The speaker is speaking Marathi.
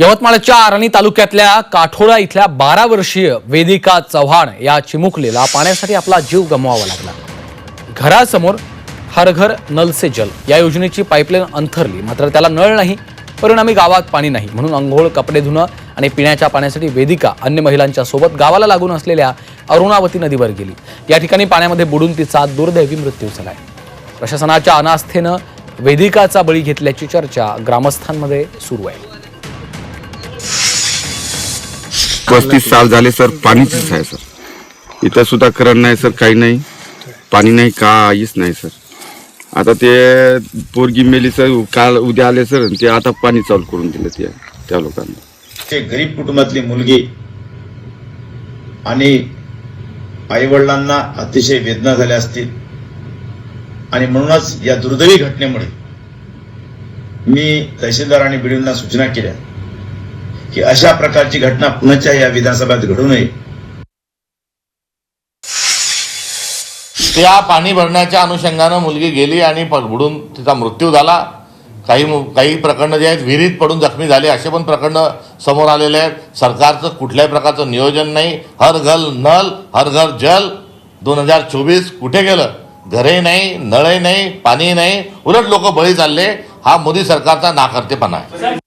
यवतमाळच्या आर्णी तालुक्यातल्या काठोळा इथल्या बारा वर्षीय वेदिका चव्हाण या चिमुकलेला पाण्यासाठी आपला जीव गमवावा लागला. घरासमोर हर घर नल से जल या योजनेची पाईपलाईन अंथरली. मात्र त्याला नळ नाही परिणामी गावात पाणी नाही. म्हणून अंघोळ कपडे धुणं आणि पिण्याच्या पाण्यासाठी वेदिका अन्य महिलांच्या सोबत गावाला लागून असलेल्या अरुणावती नदीवर गेली. या ठिकाणी पाण्यामध्ये बुडून तिचा दुर्दैवी मृत्यू झालाय. प्रशासनाच्या अनास्थेनं वेदिकाचा बळी घेतल्याची चर्चा ग्रामस्थांमध्ये सुरू आहे. पस्तीस साल झाले सर. पाणीच आहे सर. इथं सुद्धा करण नाही सर. काही नाही. पाणी नाही काहीच नाही सर. आता ते पोरगी मेली सर. काल उद्या आले सर. ते आता पाणी चालू करून दिलं ते त्या लोकांना. ते गरीब कुटुंबातली मुलगी आणि आईवडिलांना अतिशय वेदना झाल्या असतील. आणि म्हणूनच या दुर्दैवी घटनेमुळे मी तहसीलदार आणि बिडींना सूचना केल्या. की अशा प्रकारची घटना पुण्याच्या या विधानसभेत घडू नये. त्या पाणी भरण्याच्या अनुषंगानं मुलगी गेली आणि बुडून तिचा मृत्यू झाला. काही काही प्रकरणं जे आहेत विहिरीत पडून जखमी झाले असे पण प्रकरणं समोर आलेले आहेत. सरकारचं कुठल्याही प्रकारचं नियोजन नाही. हर घर नल हर घर जल. दोन हजार चोवीस कुठे गेलं? घरे नाही नळे नाही पाणी नाही. उलट लोक बळी चालले. हा मोदी सरकारचा नाकर्तेपणा आहे.